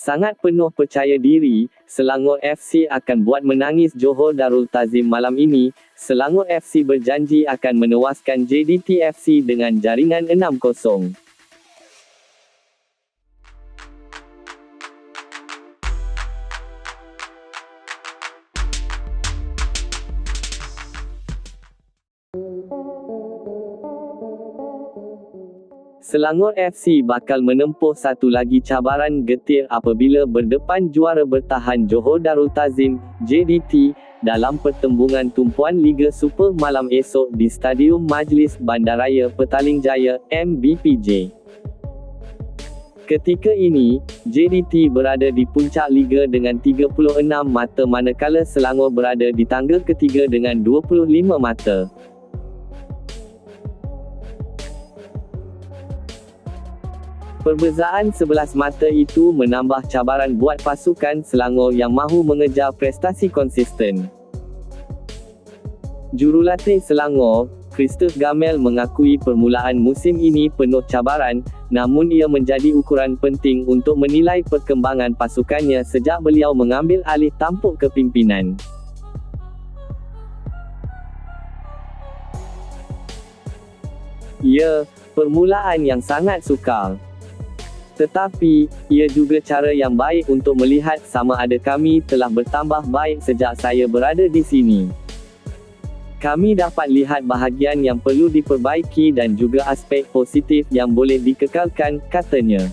Sangat penuh percaya diri, Selangor FC akan buat menangis Johor Darul Tazim malam ini. Selangor FC berjanji akan menewaskan JDT FC dengan jaringan 6-0. Selangor FC bakal menempuh satu lagi cabaran getir apabila berdepan juara bertahan Johor Darul Tazim, JDT, dalam pertembungan tumpuan Liga Super malam esok di Stadium Majlis Bandaraya Petaling Jaya, MBPJ. Ketika ini, JDT berada di puncak liga dengan 36 mata manakala Selangor berada di tangga ketiga dengan 25 mata. Perbezaan 11 mata itu menambah cabaran buat pasukan Selangor yang mahu mengejar prestasi konsisten. Jurulatih Selangor, Christoph Gamel mengakui permulaan musim ini penuh cabaran, namun ia menjadi ukuran penting untuk menilai perkembangan pasukannya sejak beliau mengambil alih tampuk kepimpinan. Ya, permulaan yang sangat sukar. Tetapi, ia juga cara yang baik untuk melihat sama ada kami telah bertambah baik sejak saya berada di sini. Kami dapat lihat bahagian yang perlu diperbaiki dan juga aspek positif yang boleh dikekalkan, katanya.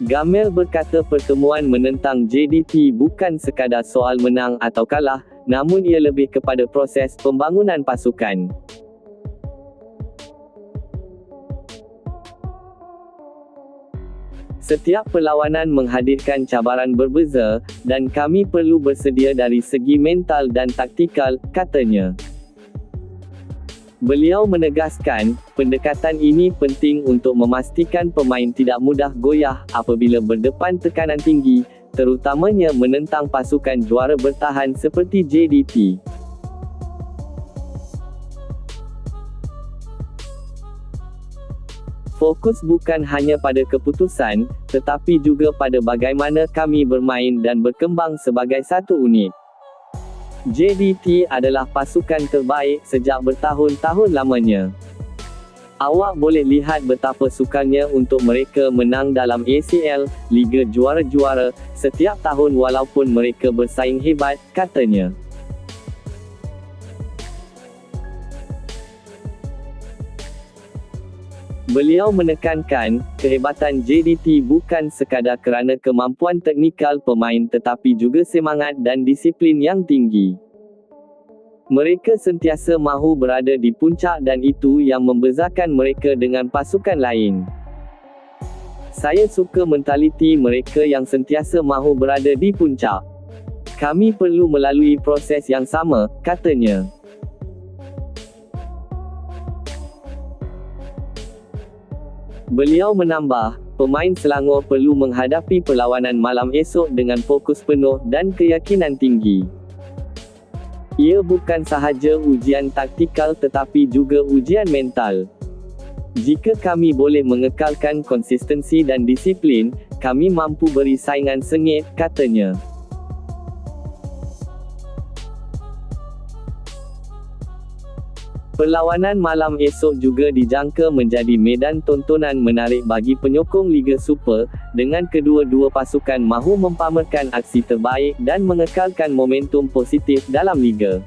Gamel berkata pertemuan menentang JDT bukan sekadar soal menang atau kalah, namun ia lebih kepada proses pembangunan pasukan. Setiap perlawanan menghadirkan cabaran berbeza, dan kami perlu bersedia dari segi mental dan taktikal, katanya. Beliau menegaskan, pendekatan ini penting untuk memastikan pemain tidak mudah goyah apabila berdepan tekanan tinggi, terutamanya menentang pasukan juara bertahan seperti JDT. Fokus bukan hanya pada keputusan, tetapi juga pada bagaimana kami bermain dan berkembang sebagai satu unit. JDT adalah pasukan terbaik sejak bertahun-tahun lamanya. Awak boleh lihat betapa sukarnya untuk mereka menang dalam ACL, Liga Juara-Juara, setiap tahun walaupun mereka bersaing hebat, katanya. Beliau menekankan, kehebatan JDT bukan sekadar kerana kemampuan teknikal pemain tetapi juga semangat dan disiplin yang tinggi. Mereka sentiasa mahu berada di puncak dan itu yang membezakan mereka dengan pasukan lain. Saya suka mentaliti mereka yang sentiasa mahu berada di puncak. Kami perlu melalui proses yang sama, katanya. Beliau menambah, pemain Selangor perlu menghadapi perlawanan malam esok dengan fokus penuh dan keyakinan tinggi. Ia bukan sahaja ujian taktikal tetapi juga ujian mental. Jika kami boleh mengekalkan konsistensi dan disiplin, kami mampu beri saingan sengit, katanya. Perlawanan malam esok juga dijangka menjadi medan tontonan menarik bagi penyokong Liga Super, dengan kedua-dua pasukan mahu mempamerkan aksi terbaik dan mengekalkan momentum positif dalam Liga.